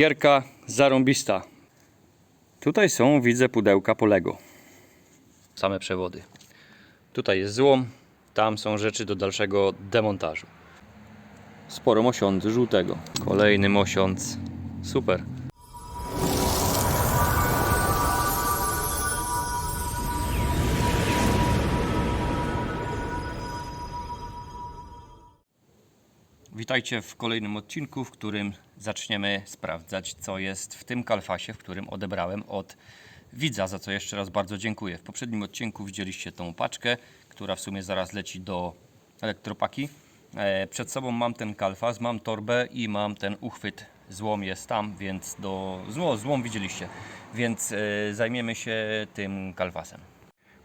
Gierka zarąbista. Tutaj są, widzę, pudełka po Lego. Same przewody. Tutaj jest złom, tam są rzeczy do dalszego demontażu. Sporo mosiądzu żółtego. Kolejny mosiądz. Super. Witajcie w kolejnym odcinku, w którym zaczniemy sprawdzać, co jest w tym kalfasie, w którym odebrałem od widza, za co jeszcze raz bardzo dziękuję. W poprzednim odcinku widzieliście tą paczkę, która w sumie zaraz leci do elektropaki. E, Przed sobą mam ten kalfas, mam torbę i mam ten uchwyt. Złom jest tam, więc do. Zło, złom widzieliście, więc e, zajmiemy się tym kalfasem.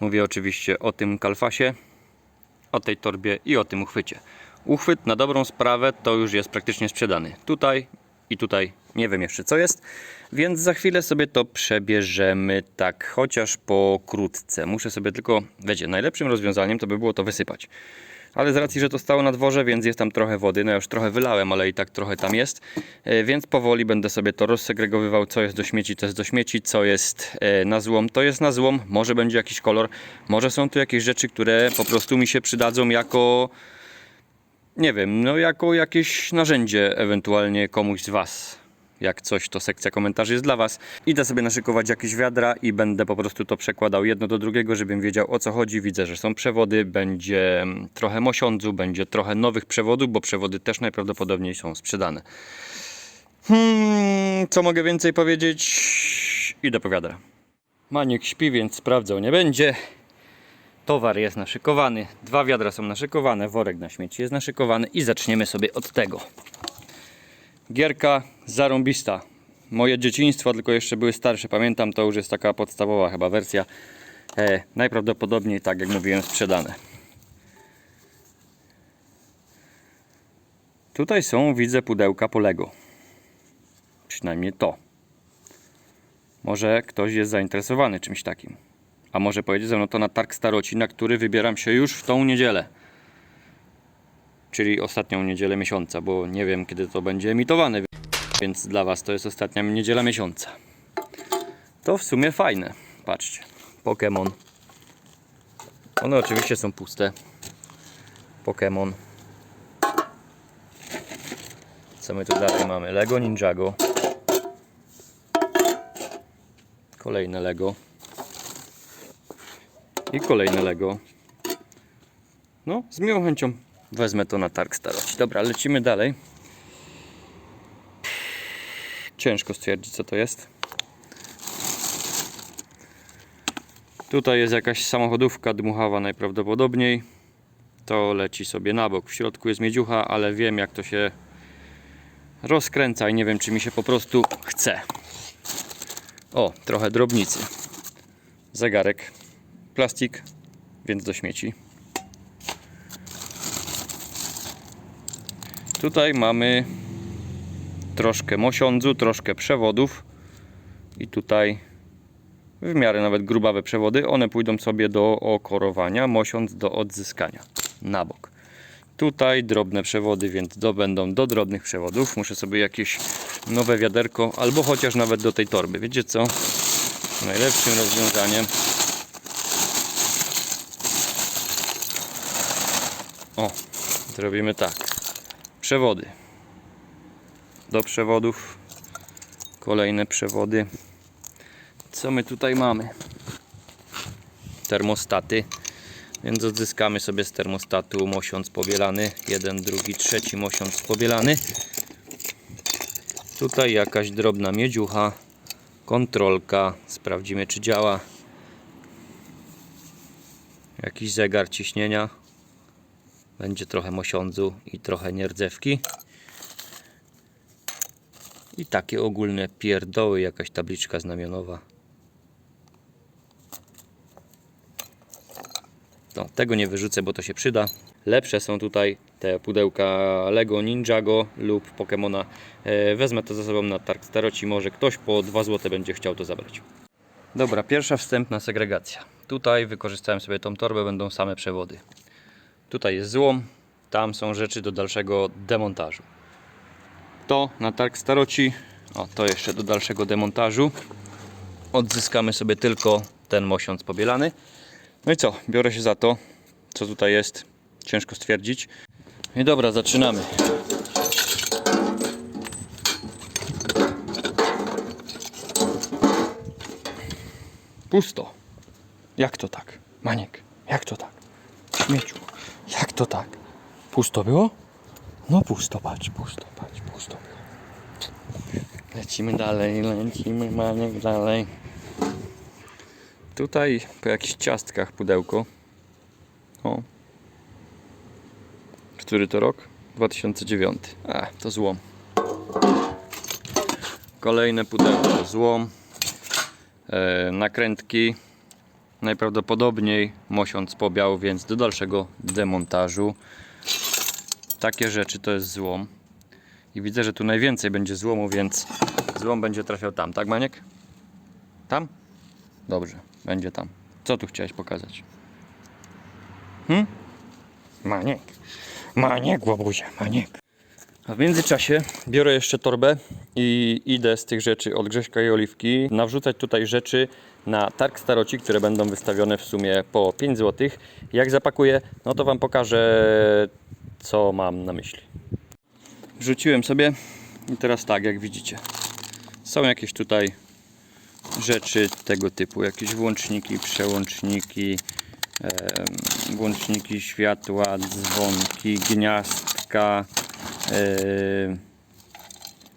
Mówię oczywiście o tym kalfasie, o tej torbie i o tym uchwycie. Uchwyt na dobrą sprawę to już jest praktycznie sprzedany. Tutaj i tutaj nie wiem jeszcze co jest, więc za chwilę sobie to przebierzemy tak chociaż pokrótce. Muszę sobie tylko, wiecie, najlepszym rozwiązaniem to by było to wysypać. Ale z racji, że to stało na dworze, więc jest tam trochę wody, no ja już trochę wylałem, ale i tak trochę tam jest, E, więc powoli będę sobie to rozsegregowywał, co jest do śmieci, to jest do śmieci, co jest e, na złom, to jest na złom, może będzie jakiś kolor, może są tu jakieś rzeczy, które po prostu mi się przydadzą jako nie wiem, no jako jakieś narzędzie ewentualnie komuś z Was. Jak coś, to sekcja komentarzy jest dla Was. Idę sobie naszykować jakieś wiadra i będę po prostu to przekładał jedno do drugiego, żebym wiedział o co chodzi. Widzę, że są przewody, będzie mm, trochę mosiądzu, będzie trochę nowych przewodów, bo przewody też najprawdopodobniej są sprzedane. Hmm, co mogę więcej powiedzieć? Idę po wiadra. Maniek śpi, więc sprawdzał nie będzie. Towar jest naszykowany, dwa wiadra są naszykowane, worek na śmieci jest naszykowany i zaczniemy sobie od tego. Gierka zarąbista. Moje dzieciństwo, tylko jeszcze były starsze, pamiętam, to już jest taka podstawowa chyba wersja. E, najprawdopodobniej, tak jak mówiłem, sprzedane. Tutaj są, widzę, pudełka po Lego. Przynajmniej to. Może ktoś jest zainteresowany czymś takim. A może pojedzie ze mną to na targ staroci, na który wybieram się już w tą niedzielę. Czyli ostatnią niedzielę miesiąca, bo nie wiem kiedy to będzie emitowane, więc dla Was to jest ostatnia niedziela miesiąca. To w sumie fajne. Patrzcie. Pokémon. One oczywiście są puste. Pokémon. Co my tu dalej mamy? Lego Ninjago. Kolejne Lego. I kolejne Lego. No, z miłą chęcią wezmę to na targ staroci. Dobra, lecimy dalej. Ciężko stwierdzić, co to jest. Tutaj jest jakaś samochodówka dmuchawa najprawdopodobniej. To leci sobie na bok. W środku jest miedziucha, ale wiem jak to się rozkręca i nie wiem, czy mi się po prostu chce. O, trochę drobnicy. Zegarek plastik, więc do śmieci. Tutaj mamy troszkę mosiądzu, troszkę przewodów i tutaj w miarę nawet grubawe przewody. One pójdą sobie do okorowania, mosiądz do odzyskania na bok. Tutaj drobne przewody, więc do, będą do drobnych przewodów. Muszę sobie jakieś nowe wiaderko, albo chociaż nawet do tej torby. Wiecie co? Najlepszym rozwiązaniem O, zrobimy tak. Przewody. Do przewodów. Kolejne przewody. Co my tutaj mamy? Termostaty. Więc odzyskamy sobie z termostatu mosiąc powielany. Jeden, drugi, trzeci mosiąc powielany. Tutaj jakaś drobna miedziucha. Kontrolka. Sprawdzimy czy działa. Jakiś zegar ciśnienia. Będzie trochę mosiądzu i trochę nierdzewki. I takie ogólne pierdoły, jakaś tabliczka znamionowa. No, tego nie wyrzucę, bo to się przyda. Lepsze są tutaj te pudełka Lego Ninjago lub Pokemona. E, Wezmę to ze sobą na targ staroci. Może ktoś po 2 zł będzie chciał to zabrać. Dobra, pierwsza wstępna segregacja. Tutaj wykorzystałem sobie tą torbę, będą same przewody. Tutaj jest złom, tam są rzeczy do dalszego demontażu. To na targ staroci O, to jeszcze do dalszego demontażu. Odzyskamy sobie tylko ten mosiąc pobielany. No i co? Biorę się za to, co tutaj jest. Ciężko stwierdzić. I dobra, zaczynamy. Pusto. Jak to tak? Maniek, jak to tak? Śmieciu, jak to tak? Pusto było? No pusto, patrz, pusto, patrz, pusto było. Lecimy dalej, lecimy Maniek dalej. Tutaj po jakichś ciastkach pudełko. O. Który to rok? 2009. A, to złom. Kolejne pudełko, złom. E, nakrętki. Najprawdopodobniej mosiąc pobiał, więc do dalszego demontażu. Takie rzeczy to jest złom. I widzę, że tu najwięcej będzie złomu, więc złom będzie trafiał tam, tak Maniek? Tam? Dobrze, będzie tam. Co tu chciałeś pokazać? Hm? Maniek. Maniek, łobuzia, maniek. A w międzyczasie biorę jeszcze torbę i idę z tych rzeczy od Grześka i Oliwki nawrzucać tutaj rzeczy na targ staroci, które będą wystawione w sumie po 5 zł. Jak zapakuję, no to Wam pokażę, co mam na myśli. Wrzuciłem sobie i teraz tak, jak widzicie, są jakieś tutaj rzeczy tego typu, jakieś włączniki, przełączniki, włączniki światła, dzwonki, gniazdka,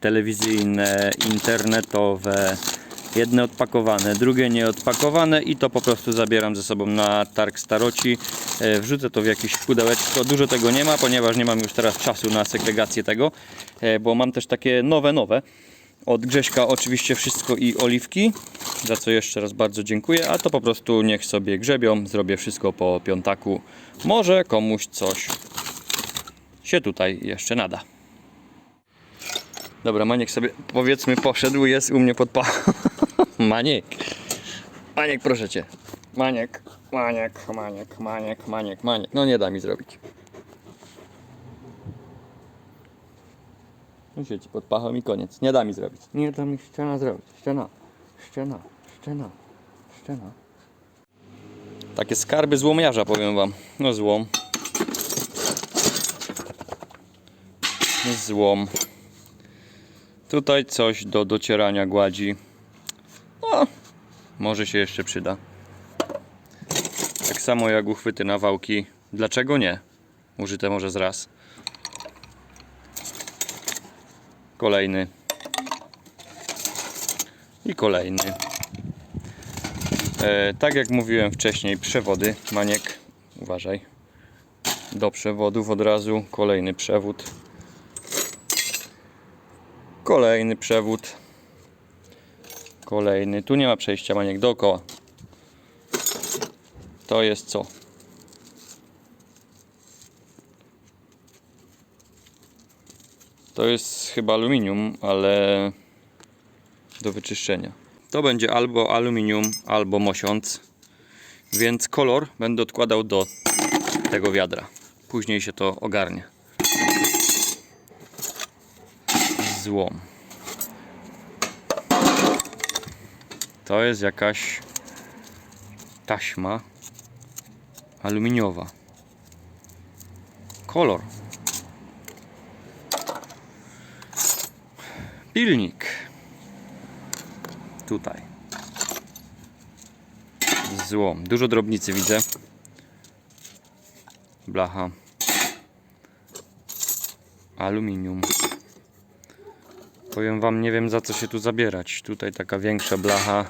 telewizyjne, internetowe, jedne odpakowane, drugie nieodpakowane i to po prostu zabieram ze sobą na targ staroci. E, Wrzucę to w jakieś pudełeczko. Dużo tego nie ma, ponieważ nie mam już teraz czasu na segregację tego, e, bo mam też takie nowe, nowe. Od Grześka oczywiście wszystko i oliwki, za co jeszcze raz bardzo dziękuję, a to po prostu niech sobie grzebią, zrobię wszystko po piątaku. Może komuś coś się tutaj jeszcze nada. Dobra, Maniek sobie powiedzmy poszedł, jest u mnie pod. Maniek. Maniek, proszę cię. Maniek, Maniek, Maniek, Maniek, Maniek, Maniek. No nie da mi zrobić. No siedzi pod pachą i koniec. Nie da mi zrobić. Nie da mi ściana zrobić. Ściana, ściana, ściana, ściana. Takie skarby złomiarza, powiem wam. No złom. Złom. Tutaj coś do docierania gładzi. Może się jeszcze przyda. Tak samo jak uchwyty na wałki. Dlaczego nie? Użyte może z raz. Kolejny. I kolejny. E, tak jak mówiłem wcześniej, przewody. Maniek, uważaj. Do przewodów od razu. Kolejny przewód. Kolejny przewód. Kolejny. Tu nie ma przejścia maniek dookoła. To jest co? To jest chyba aluminium, ale do wyczyszczenia. To będzie albo aluminium, albo mosiąc. Więc kolor będę odkładał do tego wiadra. Później się to ogarnie. Złom. To jest jakaś taśma aluminiowa. Kolor. Pilnik. Tutaj. Złom. Dużo drobnicy widzę. Blacha. Aluminium. Powiem wam, nie wiem za co się tu zabierać. Tutaj taka większa blacha.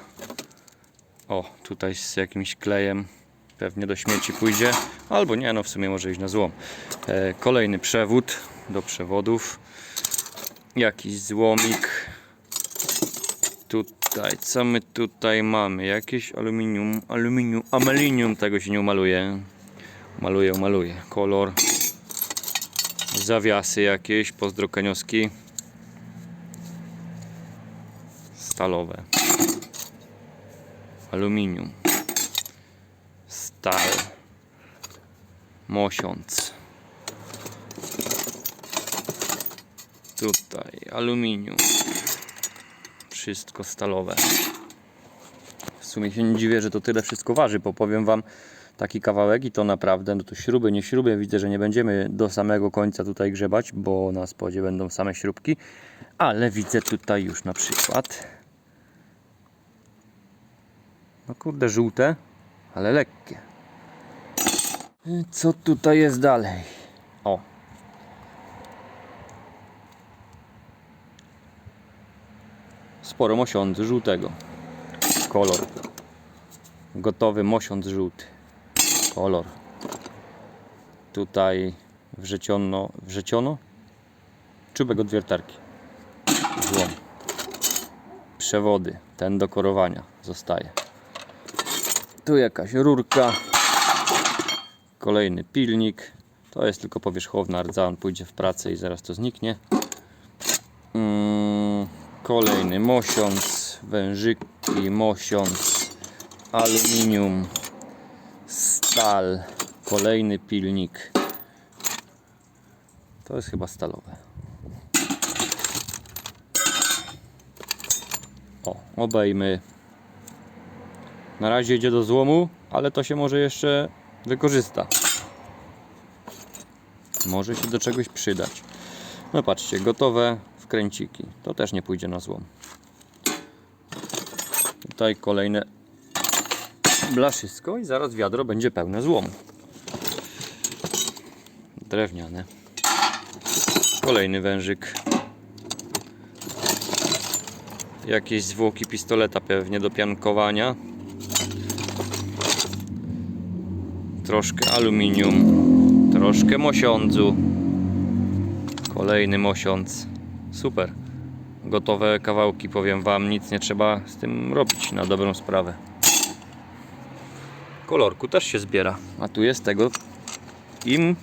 O, tutaj z jakimś klejem. Pewnie do śmieci pójdzie. Albo nie, no w sumie może iść na złom. E, kolejny przewód do przewodów. Jakiś złomik. Tutaj, co my tutaj mamy? Jakieś aluminium, aluminium, amelinium, tego się nie umaluje. Maluję, maluję. Kolor. Zawiasy jakieś, pozdro kenioski. Stalowe. Aluminium. Stal. Mosiąc. Tutaj aluminium. Wszystko stalowe. W sumie się nie dziwię, że to tyle wszystko waży, bo powiem Wam taki kawałek i to naprawdę, no to śruby, nie śruby, widzę, że nie będziemy do samego końca tutaj grzebać, bo na spodzie będą same śrubki, ale widzę tutaj już na przykład no kurde, żółte, ale lekkie. Co tutaj jest dalej? O. Sporo mosiądzu żółtego. Kolor. Gotowy mosiądz żółty. Kolor. Tutaj wrzeciono, wrzeciono? Czubek od wiertarki. Złom. Przewody. Ten do korowania zostaje. Tu jakaś rurka. Kolejny pilnik. To jest tylko powierzchowna rdza, on pójdzie w pracę i zaraz to zniknie. Mm, kolejny mosiąc, wężyki, mosiąc, aluminium, stal, kolejny pilnik. To jest chyba stalowe. O, obejmy. Na razie idzie do złomu, ale to się może jeszcze wykorzysta. Może się do czegoś przydać. No patrzcie, gotowe wkręciki. To też nie pójdzie na złom. Tutaj kolejne blaszysko i zaraz wiadro będzie pełne złomu. Drewniane. Kolejny wężyk. Jakieś zwłoki pistoleta pewnie do piankowania. Troszkę aluminium. Troszkę mosiądzu. Kolejny mosiądz. Super. Gotowe kawałki, powiem Wam, nic nie trzeba z tym robić na dobrą sprawę. Kolorku też się zbiera, a tu jest tego im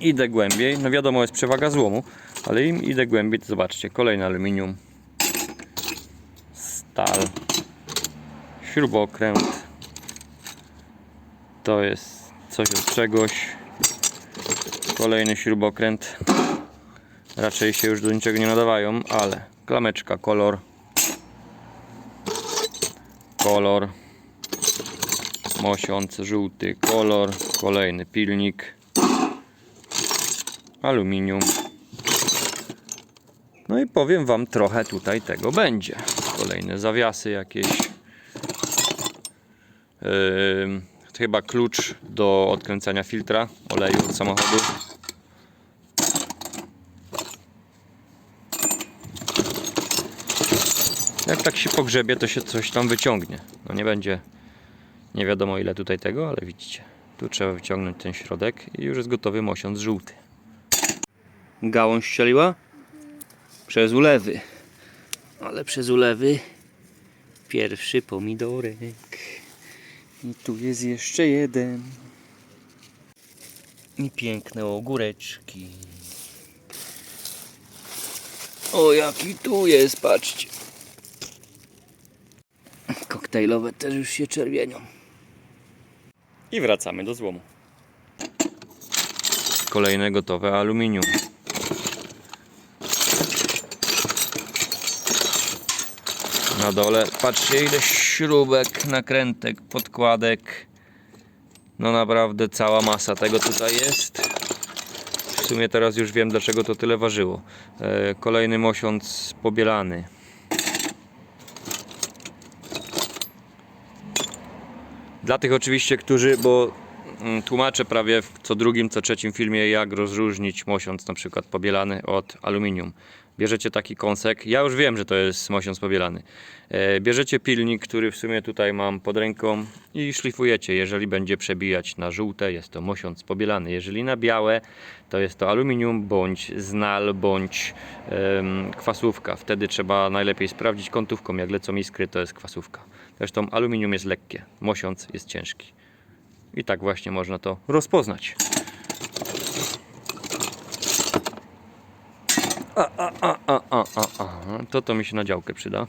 idę głębiej, no wiadomo jest przewaga złomu, ale im idę głębiej, to zobaczcie, kolejny aluminium, stal, śrubokręt, to jest coś od czegoś, kolejny śrubokręt, raczej się już do niczego nie nadawają, ale klameczka, kolor, kolor, mosiąc, żółty kolor, kolejny pilnik, aluminium. No i powiem Wam, trochę tutaj tego będzie. Kolejne zawiasy jakieś. Chyba klucz do odkręcania filtra oleju od samochodu. Jak tak się pogrzebie, to się coś tam wyciągnie. No nie będzie nie wiadomo ile tutaj tego, ale widzicie. Tu trzeba wyciągnąć ten środek i już jest gotowy mosiąc żółty. Gałąź strzeliła? Przez ulewy. Ale przez ulewy pierwszy pomidorek. I tu jest jeszcze jeden. I piękne ogóreczki. O jaki tu jest, patrzcie. Koktajlowe też już się czerwienią. I wracamy do złomu. Kolejne gotowe aluminium. Na dole, patrzcie ile śrubek, nakrętek, podkładek. No naprawdę cała masa tego tutaj jest. W sumie teraz już wiem dlaczego to tyle ważyło. E, Kolejny mosiąc pobielany. Dla tych oczywiście, którzy, bo mm, tłumaczę prawie w co drugim, co trzecim filmie, jak rozróżnić mosiąc na przykład pobielany od aluminium. Bierzecie taki kąsek, ja już wiem, że to jest mosiąc pobielany. E, Bierzecie pilnik, który w sumie tutaj mam pod ręką i szlifujecie. Jeżeli będzie przebijać na żółte, jest to mosiąc pobielany. Jeżeli na białe, to jest to aluminium, bądź znal, bądź em, kwasówka. Wtedy trzeba najlepiej sprawdzić kątówką, jak lecą iskry, to jest kwasówka. Zresztą aluminium jest lekkie, mosiąc jest ciężki. I tak właśnie można to rozpoznać. A, a, a, a, a, a, a. To to mi się na działkę przyda.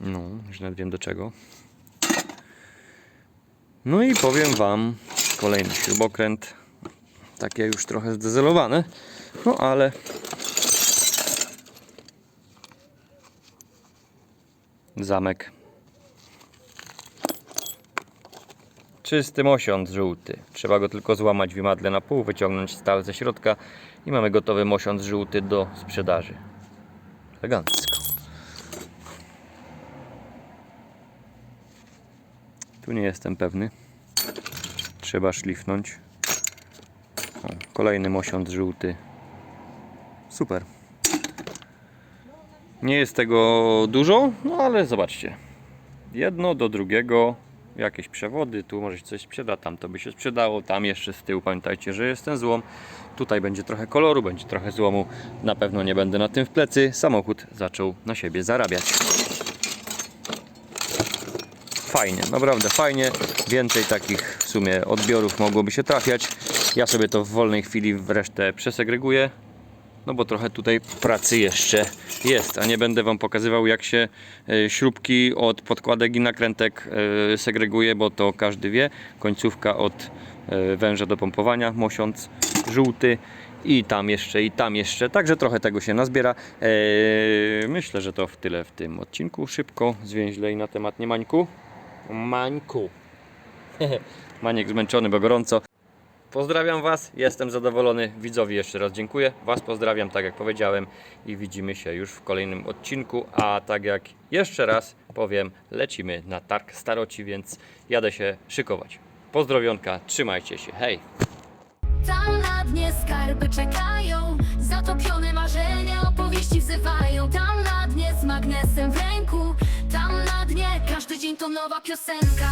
No, już nawet wiem do czego. No i powiem Wam kolejny śrubokręt. Takie już trochę zdezelowane. No ale zamek. Czysty mosiądz żółty. Trzeba go tylko złamać w imadle na pół, wyciągnąć stal ze środka i mamy gotowy mosiądz żółty do sprzedaży. Elegancko. Tu nie jestem pewny. Trzeba szlifnąć. O, kolejny mosiądz żółty. Super. Nie jest tego dużo, no ale zobaczcie. Jedno do drugiego, jakieś przewody, tu może się coś sprzeda, tam to by się sprzedało, tam jeszcze z tyłu pamiętajcie, że jest ten złom. Tutaj będzie trochę koloru, będzie trochę złomu. Na pewno nie będę na tym w plecy. Samochód zaczął na siebie zarabiać. Fajnie, naprawdę fajnie. Więcej takich w sumie odbiorów mogłoby się trafiać. Ja sobie to w wolnej chwili w resztę przesegreguję. No bo trochę tutaj pracy jeszcze jest, a nie będę Wam pokazywał jak się e, śrubki od podkładek i nakrętek e, segreguje, bo to każdy wie. Końcówka od e, węża do pompowania, mosiąc żółty i tam jeszcze, i tam jeszcze. Także trochę tego się nazbiera. Myślę, że to w tyle w tym odcinku. Szybko, zwięźlej na temat nie Mańku. Mańku. Maniek zmęczony, bo gorąco. Pozdrawiam Was, jestem zadowolony. Widzowi jeszcze raz dziękuję. Was pozdrawiam, tak jak powiedziałem, i widzimy się już w kolejnym odcinku. A tak jak jeszcze raz powiem, lecimy na targ staroci, więc jadę się szykować. Pozdrowionka, trzymajcie się, hej! Tam na dnie skarby czekają Zatopione marzenia opowieści wzywają Tam na dnie z magnesem w ręku Tam na dnie każdy dzień to nowa piosenka